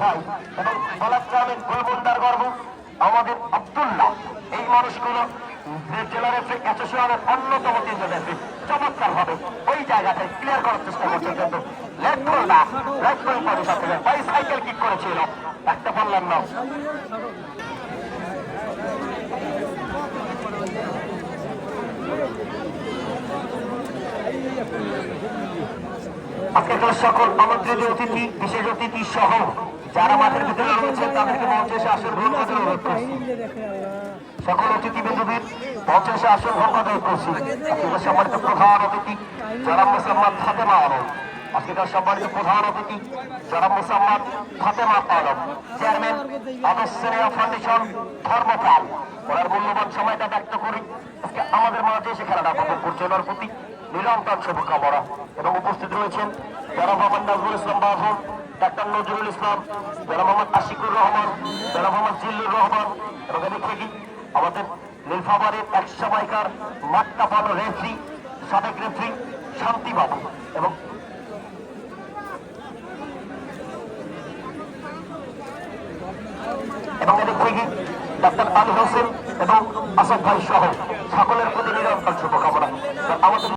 ভাই, এবং বলার চেয়ারম্যান গর্ব, আমাদের আব্দুল্লাহ। এই মানুষগুলো অন্যতম চমৎকার ভাবে ওই জায়গাটায় ক্লিয়ার করার চেষ্টা করছে কিন্তু লেট করেছিল। একটা পারলেন না। আজকের সকল আমন্ত্রিত অতিথি, বিশেষ অতিথি সহ যারা মাঠের ভিতরে রয়েছেন, তাদেরকে মঞ্চে এসে আসন গ্রহণ করতে অনুরোধ করছি। সকল অতিথি বিন্দুদের মঞ্চে এসে আসন গ্রহণ করতে অনুরোধ করছি আজকের সম্মানিত প্রধান অতিথি যারা মুসলমান ফাতেমা আলম। আজকের সম্মানিত প্রধান অতিথি যারা মুসলমান Fatema Alam. Chairman Adarshania foundation, Dharmapal. ওনার মূল্যবান সময়টা ব্যক্ত করি আজকে আমাদের মাঝে এসে খেলাটা উপভোগ করছে। ওনার প্রতি নিরন্তর শুভকামনা। এবং উপস্থিত রয়েছেন যারা মোহাম্মদ নাজমুল ইসলাম বাহন ডাক্তার নজরুল ইসলাম যারা মোহাম্মদ আশিকুর রহমান যারা মোহাম্মদ জিল্লুর রহমান, এবং দেখে আমাদের নীলফামারের এক সময়কার মাট্টা পানো রেফরি, সাবেক রেফরি শান্তিবাবু এবং এবং এদিক ডাক্তার আলী হোসেন এবং আসাদ ভাই সহ সকলের প্রতি নিরন্তর শুভকামনা। আমাদের